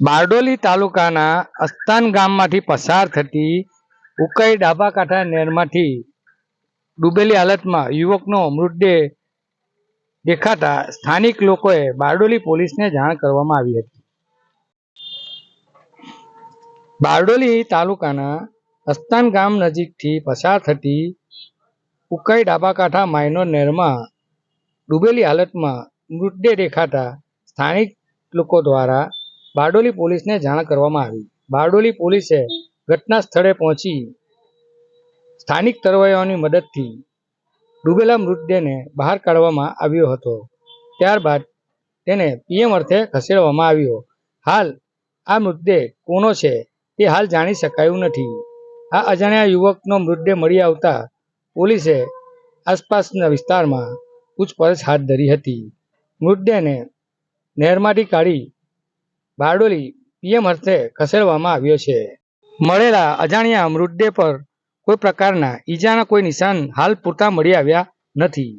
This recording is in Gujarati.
બારડોલી તાલુકાના અસ્તાન ગામમાંથી પસાર થતી ઉકાઈ ડાબા કાંઠા નહેરમાંથી ડૂબેલી હાલતમાં યુવકનો મૃતદેહ દેખાતા સ્થાનિક લોકોએ બારડોલી પોલીસને જાણ કરવામાં આવી હતી. બારડોલી તાલુકાના અસ્તાન ગામ નજીકથી પસાર થતી ઉકાઈ ડાબા કાંઠા માયનો નહેરમાં ડૂબેલી હાલતમાં મૃતદેહ દેખાતા સ્થાનિક લોકો દ્વારા બારડોલી પોલીસને જાણ કરવામાં આવી. બારડોલી પોલીસે ઘટના સ્થળે પહોંચી સ્થાનિક તરવૈયાઓની મદદથી ડૂબેલા મૃતદેહને બહાર કાઢવામાં આવ્યો હતો. ત્યારબાદ તેને પીએમ અર્થે ખસેડવામાં આવ્યો. હાલ, આ મૃતદેહ કોનો છે તે હાલ જાણી શકાયું નથી. આ અજાણ્યા યુવકનો મૃતદેહ મળી આવતા પોલીસે આસપાસના વિસ્તારમાં પૂછપરછ હાથ ધરી હતી. મૃતદેહને નહેરમાંથી કાઢી બારડોલી પીએમ અર્થે ખસેડવામાં આવ્યો છે. મળેલા અજાણ્યા મૃતદેહ પર કોઈ પ્રકારના ઈજાના કોઈ નિશાન હાલ પૂરતા મળી આવ્યા નથી.